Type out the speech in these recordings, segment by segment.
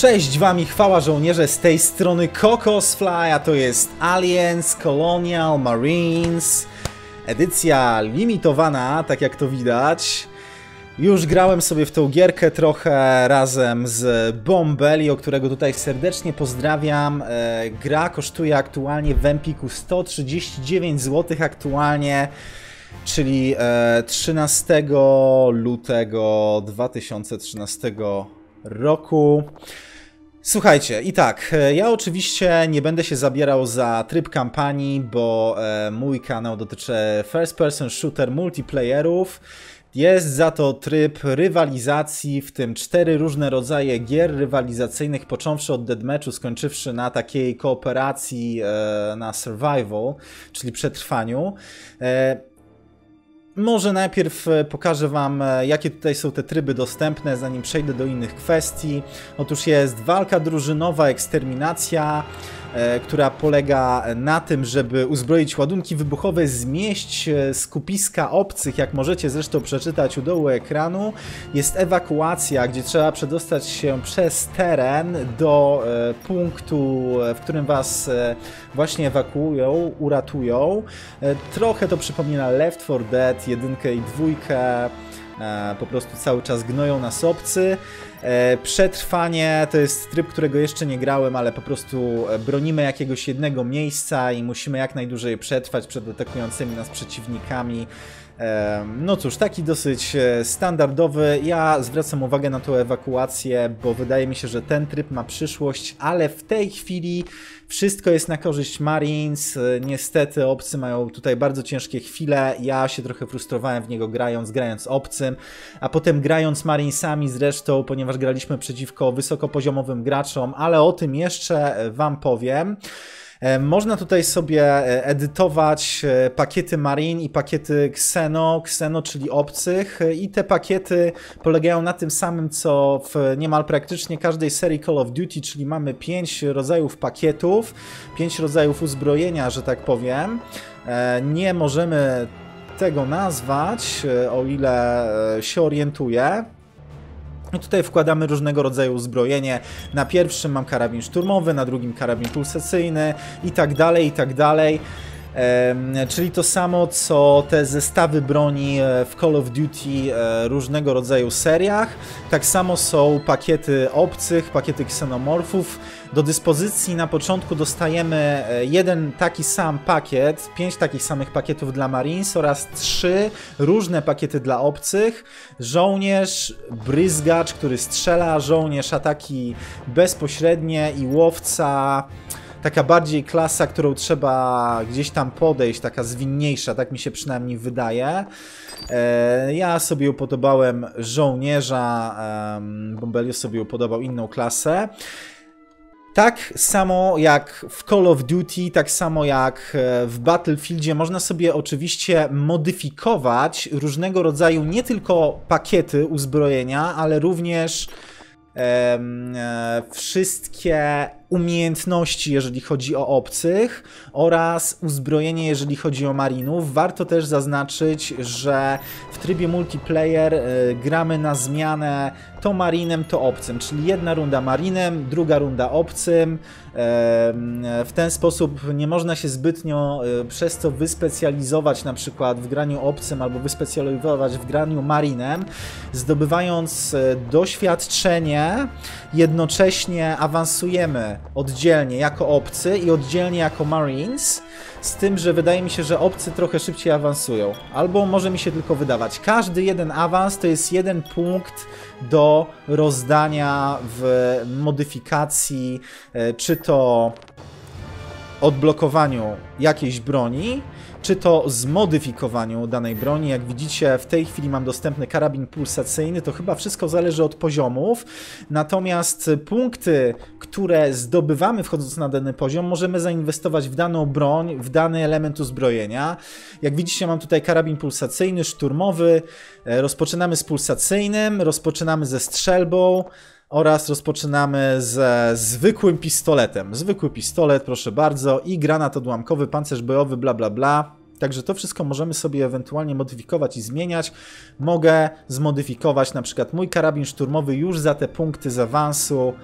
Cześć wami, chwała żołnierze z tej strony Kokos Fly, a to jest Aliens Colonial Marines. Edycja limitowana, tak jak to widać. Już grałem sobie w tą gierkę trochę razem z Bombeli, o którego tutaj serdecznie pozdrawiam. E, gra kosztuje aktualnie w Empiku 139 zł aktualnie, czyli e, 13 lutego 2013 roku. Słuchajcie, i tak, e, ja oczywiście nie będę się zabierał za tryb kampanii, bo e, mój kanał dotyczy first person shooter multiplayerów. Jest za to tryb rywalizacji, w tym cztery różne rodzaje gier rywalizacyjnych, począwszy od deathmatchu, skończywszy na takiej kooperacji e, na survival, czyli przetrwaniu. Może najpierw e, pokażę Wam, e, jakie tutaj są te tryby dostępne, zanim przejdę do innych kwestii. Otóż jest walka drużynowa, eksterminacja, która polega na tym, żeby uzbroić ładunki wybuchowe, zmieść skupiska obcych, jak możecie zresztą przeczytać u dołu ekranu. Jest ewakuacja, gdzie trzeba przedostać się przez teren do punktu, w którym Was właśnie ewakuują, uratują. Trochę to przypomina Left 4 Dead, jedynkę i dwójkę, e, po prostu cały czas gnoją nas obcy. E, przetrwanie to jest tryb, którego jeszcze nie grałem, ale po prostu bronimy jakiegoś jednego miejsca i musimy jak najdłużej przetrwać przed atakującymi nas przeciwnikami. No cóż, taki dosyć e, standardowy. Ja zwracam uwagę na tą ewakuację, bo wydaje mi się, że ten tryb ma przyszłość, ale w tej chwili wszystko jest na korzyść Marines. E, niestety obcy mają tutaj bardzo ciężkie chwile. Ja się trochę frustrowałem w niego grając, grając obcym, a potem grając Marinesami zresztą, ponieważ graliśmy przeciwko wysokopoziomowym graczom, ale o tym jeszcze e, Wam powiem. E, można tutaj sobie e, edytować e, pakiety Marine i pakiety Xeno, Xeno czyli obcych i te pakiety polegają na tym samym co w niemal praktycznie każdej serii Call of Duty, czyli mamy pięć rodzajów pakietów, pięć rodzajów uzbrojenia, że tak powiem. Nie możemy tego nazwać, o ile się orientuję. Tutaj wkładamy różnego rodzaju uzbrojenie. Na pierwszym mam karabin szturmowy, na drugim karabin pulsacyjny i tak dalej, i tak dalej. Czyli to samo co te zestawy broni e, w Call of Duty e, różnego rodzaju seriach. Tak samo są pakiety obcych, pakiety ksenomorfów. Do dyspozycji na początku dostajemy e, jeden taki sam pakiet, pięć takich samych pakietów dla Marines oraz trzy różne pakiety dla obcych. Żołnierz, bryzgacz, który strzela, żołnierz ataki bezpośrednie i łowca taka bardziej klasa, którą trzeba gdzieś tam podejść, taka zwinniejsza, tak mi się przynajmniej wydaje. E, ja sobie upodobałem żołnierza, Bombelio sobie upodobał inną klasę. Tak samo jak w Call of Duty, tak samo jak e, w Battlefieldzie, można sobie oczywiście modyfikować różnego rodzaju nie tylko pakiety uzbrojenia, ale również e, wszystkie umiejętności, jeżeli chodzi o obcych oraz uzbrojenie, jeżeli chodzi o marinów. Warto też zaznaczyć, że w trybie multiplayer y, gramy na zmianę to marinem, to obcym, czyli jedna runda marinem, druga runda obcym. W ten sposób nie można się zbytnio y, przez to wyspecjalizować na przykład w graniu obcym albo wyspecjalizować w graniu marinem, zdobywając doświadczenie, jednocześnie awansujemy oddzielnie jako obcy i oddzielnie jako Marines, z tym, że wydaje mi się, że obcy trochę szybciej awansują. Albo może mi się tylko wydawać. Każdy jeden awans to jest jeden punkt do rozdania w modyfikacji, e, czy to odblokowaniu jakiejś broni, czy to zmodyfikowaniu danej broni. Jak widzicie, w tej chwili mam dostępny karabin pulsacyjny, to chyba wszystko zależy od poziomów. Natomiast punkty, które zdobywamy wchodząc na dany poziom, możemy zainwestować w daną broń, w dany element uzbrojenia. Jak widzicie, mam tutaj karabin pulsacyjny, szturmowy. E, rozpoczynamy z pulsacyjnym, rozpoczynamy ze strzelbą oraz rozpoczynamy ze zwykłym pistoletem. Zwykły pistolet, proszę bardzo, i granat odłamkowy, pancerz bojowy, bla bla bla. Także to wszystko możemy sobie ewentualnie modyfikować i zmieniać. Mogę zmodyfikować na przykład mój karabin szturmowy już za te punkty z awansu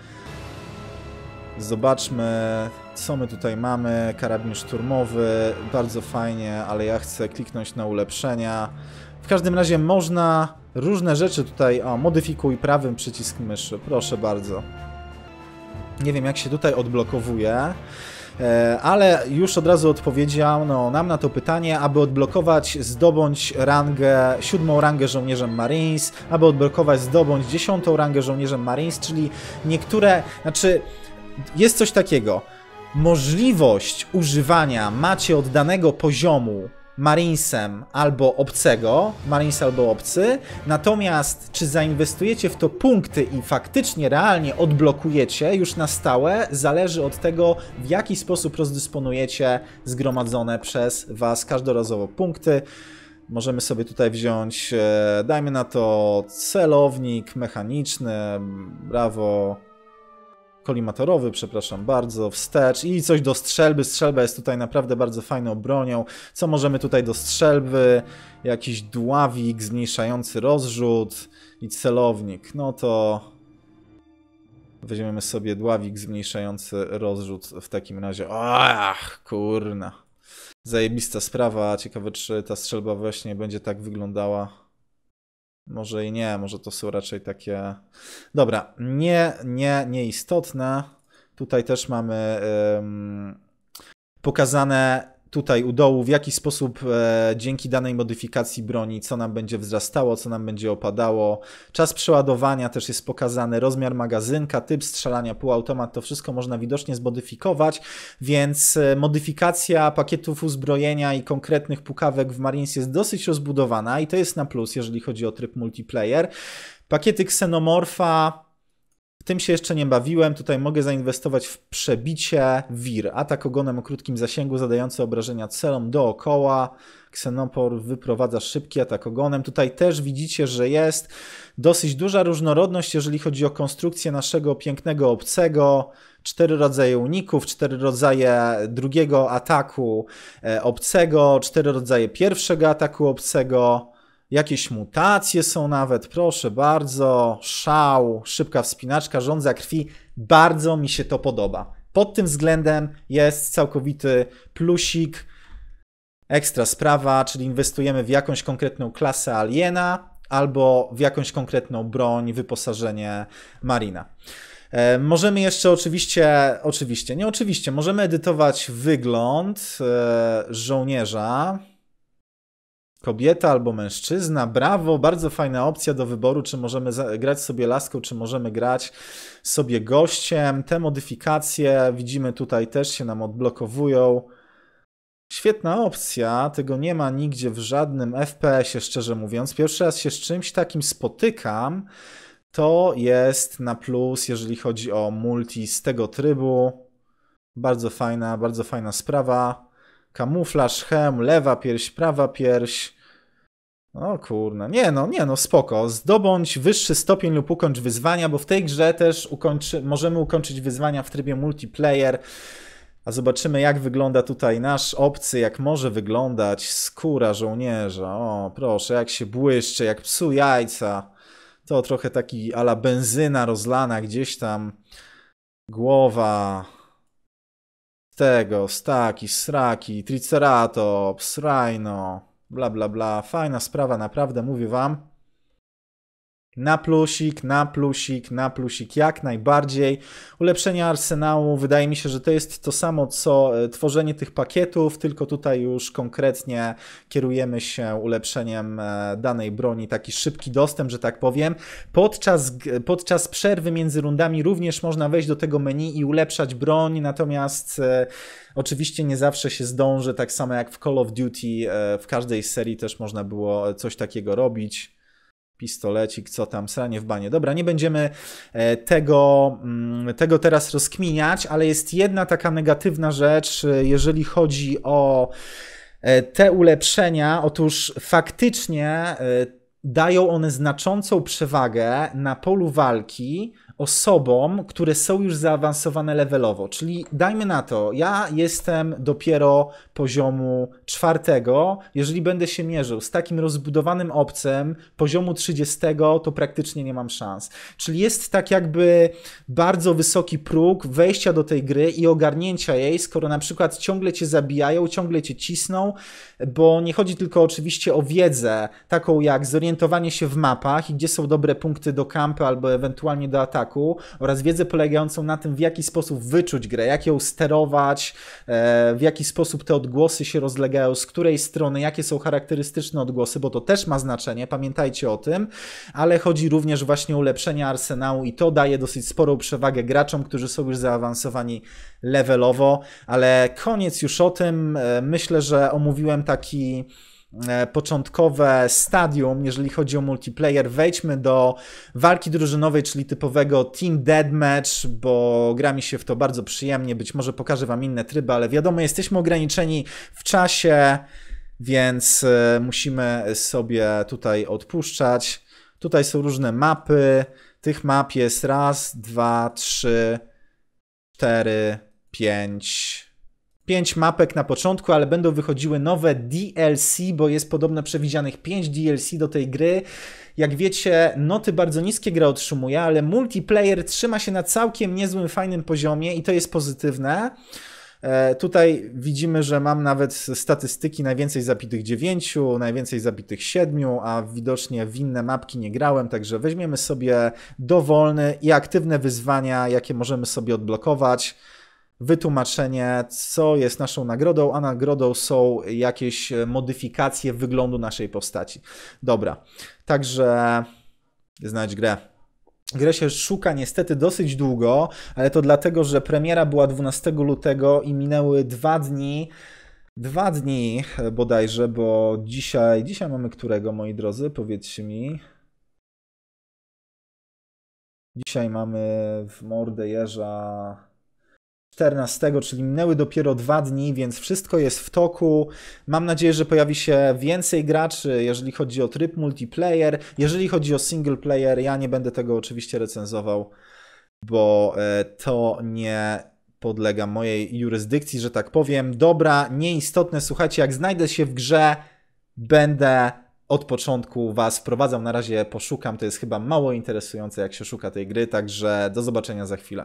Zobaczmy, co my tutaj mamy. Karabin szturmowy, bardzo fajnie, ale ja chcę kliknąć na ulepszenia. W każdym razie można różne rzeczy tutaj... O, modyfikuj prawym przycisk myszy, proszę bardzo. Nie wiem, jak się tutaj odblokowuje. E, ale już od razu odpowiedział no, nam na to pytanie, aby odblokować zdobądź rangę, siódmą rangę żołnierzem Marines, aby odblokować zdobądź dziesiątą rangę żołnierzem Marines, czyli niektóre, znaczy jest coś takiego, możliwość używania macie od danego poziomu Marinesem albo obcego, Marines albo obcy, natomiast czy zainwestujecie w to punkty i faktycznie realnie odblokujecie już na stałe, zależy od tego, w jaki sposób rozdysponujecie zgromadzone przez Was każdorazowo punkty. Możemy sobie tutaj wziąć, e, dajmy na to celownik mechaniczny, brawo, kolimatorowy, przepraszam bardzo, wstecz i coś do strzelby. Strzelba jest tutaj naprawdę bardzo fajną bronią. Co możemy tutaj do strzelby? Jakiś dławik zmniejszający rozrzut i celownik. No to weźmiemy sobie dławik zmniejszający rozrzut w takim razie. Ach, kurna. Zajebista sprawa. Ciekawe, czy ta strzelba właśnie będzie tak wyglądała. Może i nie, może to są raczej takie. Dobra, nie, nie, nieistotne. Tutaj też mamy pokazane tutaj u dołu, w jaki sposób e, dzięki danej modyfikacji broni, co nam będzie wzrastało, co nam będzie opadało. Czas przeładowania też jest pokazany, rozmiar magazynka, typ strzelania, półautomat, to wszystko można widocznie zmodyfikować, więc e, modyfikacja pakietów uzbrojenia i konkretnych pukawek w Marines jest dosyć rozbudowana i to jest na plus, jeżeli chodzi o tryb multiplayer. Pakiety ksenomorfa tym się jeszcze nie bawiłem. Tutaj mogę zainwestować w przebicie wir. Atak ogonem o krótkim zasięgu zadający obrażenia celom dookoła. Ksenopor wyprowadza szybki atak ogonem. Tutaj też widzicie, że jest dosyć duża różnorodność, jeżeli chodzi o konstrukcję naszego pięknego obcego. Cztery rodzaje uników, cztery rodzaje drugiego ataku e, obcego, cztery rodzaje pierwszego ataku obcego. Jakieś mutacje są nawet, proszę bardzo. Szał, szybka wspinaczka, rządza krwi. Bardzo mi się to podoba. Pod tym względem jest całkowity plusik. Ekstra sprawa, czyli inwestujemy w jakąś konkretną klasę aliena albo w jakąś konkretną broń, wyposażenie marina. E, możemy jeszcze oczywiście, oczywiście, nie oczywiście, możemy edytować wygląd e, żołnierza kobieta albo mężczyzna, brawo, bardzo fajna opcja do wyboru, czy możemy grać sobie laską, czy możemy grać sobie gościem. Te modyfikacje widzimy tutaj też się nam odblokowują. Świetna opcja, tego nie ma nigdzie w żadnym FPS-ie, szczerze mówiąc. Pierwszy raz się z czymś takim spotykam. To jest na plus, jeżeli chodzi o multi z tego trybu. Bardzo fajna, bardzo fajna sprawa. Kamuflaż, hem, lewa pierś, prawa pierś. O kurna, nie no, nie no, spoko. Zdobądź wyższy stopień lub ukończ wyzwania, bo w tej grze też ukończy, możemy ukończyć wyzwania w trybie multiplayer. A zobaczymy, jak wygląda tutaj nasz obcy, jak może wyglądać skóra żołnierza. O, proszę, jak się błyszczy, jak psu jajca. To trochę taki ala benzyna rozlana gdzieś tam. Głowa. Tego, staki, sraki, triceratops, rhino bla bla bla. Fajna sprawa, naprawdę, mówię wam. Na plusik, na plusik, na plusik, jak najbardziej. Ulepszenie arsenału, wydaje mi się, że to jest to samo co e, tworzenie tych pakietów, tylko tutaj już konkretnie kierujemy się ulepszeniem e, danej broni, taki szybki dostęp, że tak powiem. Podczas, podczas przerwy między rundami również można wejść do tego menu i ulepszać broń, natomiast e, oczywiście nie zawsze się zdąży, tak samo jak w Call of Duty, w każdej serii też można było coś takiego robić pistolecik, co tam, sranie w banie. Dobra, nie będziemy e, tego, mm, tego teraz rozkminiać, ale jest jedna taka negatywna rzecz, e, jeżeli chodzi o e, te ulepszenia. Otóż faktycznie dają one znaczącą przewagę na polu walki osobom, które są już zaawansowane levelowo. Czyli dajmy na to, ja jestem dopiero poziomu czwartego. Jeżeli będę się mierzył z takim rozbudowanym obcem poziomu 30, to praktycznie nie mam szans. Czyli jest tak jakby bardzo wysoki próg wejścia do tej gry i ogarnięcia jej, skoro na przykład ciągle cię zabijają, ciągle cię cisną, bo nie chodzi tylko oczywiście o wiedzę, taką jak zorientowanie się w mapach i gdzie są dobre punkty do kampy albo ewentualnie do ataku, oraz wiedzę polegającą na tym, w jaki sposób wyczuć grę, jak ją sterować, e, w jaki sposób te odgłosy się rozlegają, z której strony, jakie są charakterystyczne odgłosy, bo to też ma znaczenie, pamiętajcie o tym, ale chodzi również właśnie o ulepszenie arsenału i to daje dosyć sporą przewagę graczom, którzy są już zaawansowani levelowo, ale koniec już o tym. E, myślę, że omówiłem taki początkowe stadium, jeżeli chodzi o multiplayer. Wejdźmy do walki drużynowej, czyli typowego Team Deathmatch, bo gra mi się w to bardzo przyjemnie. Być może pokażę Wam inne tryby, ale wiadomo, jesteśmy ograniczeni w czasie, więc e, musimy sobie tutaj odpuszczać. Tutaj są różne mapy. Tych map jest raz, dwa, trzy, cztery, pięć. Pięć mapek na początku, ale będą wychodziły nowe DLC, bo jest podobno przewidzianych pięć DLC do tej gry. Jak wiecie, noty bardzo niskie gra otrzymuje, ale multiplayer trzyma się na całkiem niezłym, fajnym poziomie i to jest pozytywne. E, tutaj widzimy, że mam nawet statystyki najwięcej zabitych 9, najwięcej zabitych 7, a widocznie w inne mapki nie grałem, także weźmiemy sobie dowolne i aktywne wyzwania, jakie możemy sobie odblokować wytłumaczenie, co jest naszą nagrodą, a nagrodą są jakieś modyfikacje wyglądu naszej postaci. Dobra, także znać grę. Grę się szuka niestety dosyć długo, ale to dlatego, że premiera była 12 lutego i minęły dwa dni. Dwa dni bodajże, bo dzisiaj. Dzisiaj mamy którego, moi drodzy? Powiedzcie mi. Dzisiaj mamy w mordę jeża 14, czyli minęły dopiero dwa dni, więc wszystko jest w toku. Mam nadzieję, że pojawi się więcej graczy, jeżeli chodzi o tryb multiplayer. Jeżeli chodzi o single player, ja nie będę tego oczywiście recenzował, bo e, to nie podlega mojej jurysdykcji, że tak powiem. Dobra, nieistotne, słuchajcie, jak znajdę się w grze, będę od początku Was wprowadzał. Na razie poszukam, to jest chyba mało interesujące, jak się szuka tej gry, także do zobaczenia za chwilę.